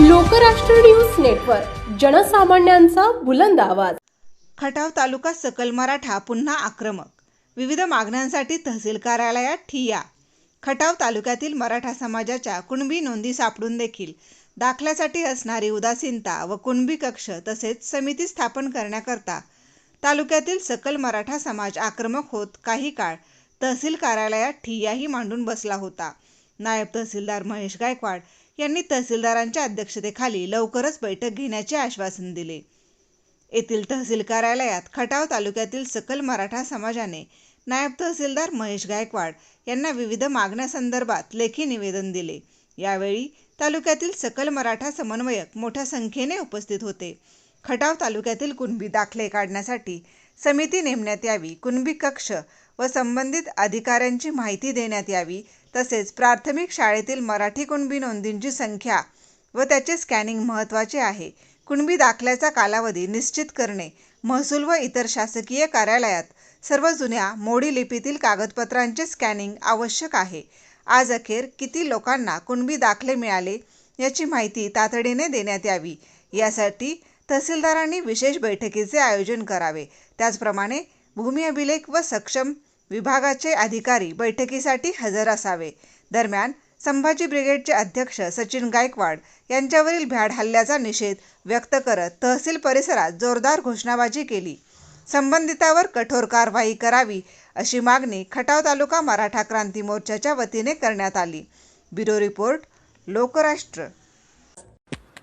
Lokrashtra news network जनसामान्यांचा बुलंद आवाज. खटाव तालुका सकल मराठा पुन्हा आक्रमक. विविध मागण्यांसाठी तहसील कार्यालयात ठिया खटाव तालुक्यातील मराठा समाजाच्या कुणबी नोंदी सापडून देखील दाखल्यासाठी असणारी उदासीनता व कुणबी कक्ष तसेच समिती स्थापन करण्याकरता तालुक्यातील सकल मराठा समाज आक्रमक होत काही काळ तहसील कार्यालयात ठियाही मांडून बसला होता. नायब तहसीलदार महेश गायकवाड यांनी तहसीलदारांच्या अध्यक्षतेखाली लवकरच बैठक घेण्याचे आश्वासन दिले. येथील तहसील कार्यालयात खटाव तालुक्यातील सकल मराठा समाजाने नायब तहसीलदार महेश गायकवाड यांना विविध मागण्यासंदर्भात लेखी निवेदन दिले. यावेळी तालुक्यातील सकल मराठा समन्वयक मोठ्या संख्येने उपस्थित होते. खटाव तालुक्यातील कुणबी दाखले काढण्यासाठी समिती नेमण्यात यावी कुणबी कक्ष व संबंधित अधिकाऱ्यांची माहिती देण्यात यावी तसेच प्राथमिक शाळेतील मराठी कुणबी नोंदींची संख्या व त्याचे स्कॅनिंग महत्त्वाचे आहे. कुणबी दाखल्याचा कालावधी निश्चित करणे महसूल व इतर शासकीय कार्यालयात सर्व जुन्या मोडी लिपीतील कागदपत्रांचे स्कॅनिंग आवश्यक आहे. आज अखेर किती लोकांना कुणबी दाखले मिळाले याची माहिती तातडीने देण्यात यावी. यासाठी तहसीलदारांनी विशेष बैठकीचे आयोजन करावे. त्याचप्रमाणे भूमी अभिलेख व सक्षम विभागाचे अधिकारी बैठकीसाठी हजर असावे. दरम्यान संभाजी ब्रिगेडचे अध्यक्ष सचिन गायकवाड यांच्यावरील भ्याड हल्ल्याचा निषेध व्यक्त करत तहसील परिसरात जोरदार घोषणाबाजी केली. संबंधितावर कठोर कारवाई करावी अशी मागणी खटाव तालुका मराठा क्रांती मोर्चाच्या वतीने करण्यात आली. Bureau report Lokrashtra.